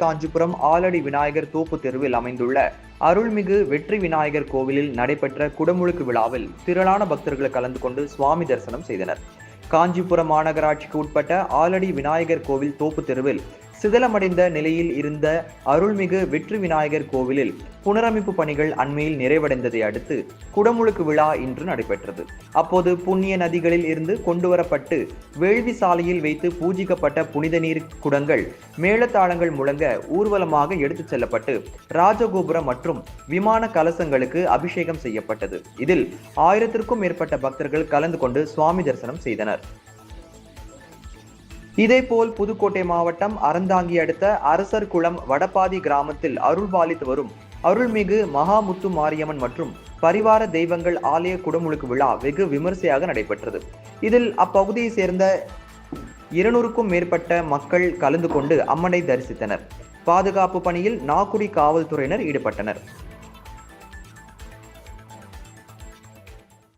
காஞ்சிபுரம் ஆலடி விநாயகர் தோப்பு தெருவில் அமைந்துள்ள அருள்மிகு வெற்றி விநாயகர் கோவிலில் நடைபெற்ற குடமுழுக்கு விழாவில் திரளான பக்தர்கள் கலந்து கொண்டு சுவாமி தரிசனம் செய்தனர். காஞ்சிபுரம் மாநகராட்சிக்கு உட்பட்ட ஆலடி விநாயகர் கோவில் தோப்பு தெருவில் சிதிலமடைந்த நிலையில் இருந்த அருள்மிகு வெற்றி விநாயகர் கோவிலில் புனரமைப்பு பணிகள் அண்மையில் நிறைவடைந்ததை அடுத்து குடமுழுக்கு விழா இன்று நடைபெற்றது. அப்போது புண்ணிய நதிகளில் இருந்து கொண்டுவரப்பட்டு வேள்வி சாலையில் வைத்து பூஜிக்கப்பட்ட புனித நீர் குடங்கள் மேளத்தாளங்கள் முழங்க ஊர்வலமாக எடுத்துச் செல்லப்பட்டு ராஜகோபுரம் மற்றும் விமான கலசங்களுக்கு அபிஷேகம் செய்யப்பட்டது. இதில் ஆயிரத்திற்கும் மேற்பட்ட பக்தர்கள் கலந்து கொண்டு சுவாமி தரிசனம் செய்தனர். இதேபோல் புதுக்கோட்டை மாவட்டம் அறந்தாங்கி அடுத்த அரசர் குளம் வடபாதி கிராமத்தில் அருள்பாலித்து வரும் அருள்மிகு மகாமுத்து மாரியம்மன் மற்றும் பரிவார தெய்வங்கள் ஆலய குடமுழுக்கு விழா வெகு விமரிசையாக நடைபெற்றது. இதில் அப்பகுதியை சேர்ந்த இருநூறுக்கும் மேற்பட்ட மக்கள் கலந்து கொண்டு அம்மனை தரிசித்தனர். பாதுகாப்பு பணியில் நாக்குடி காவல்துறையினர் ஈடுபட்டனர்.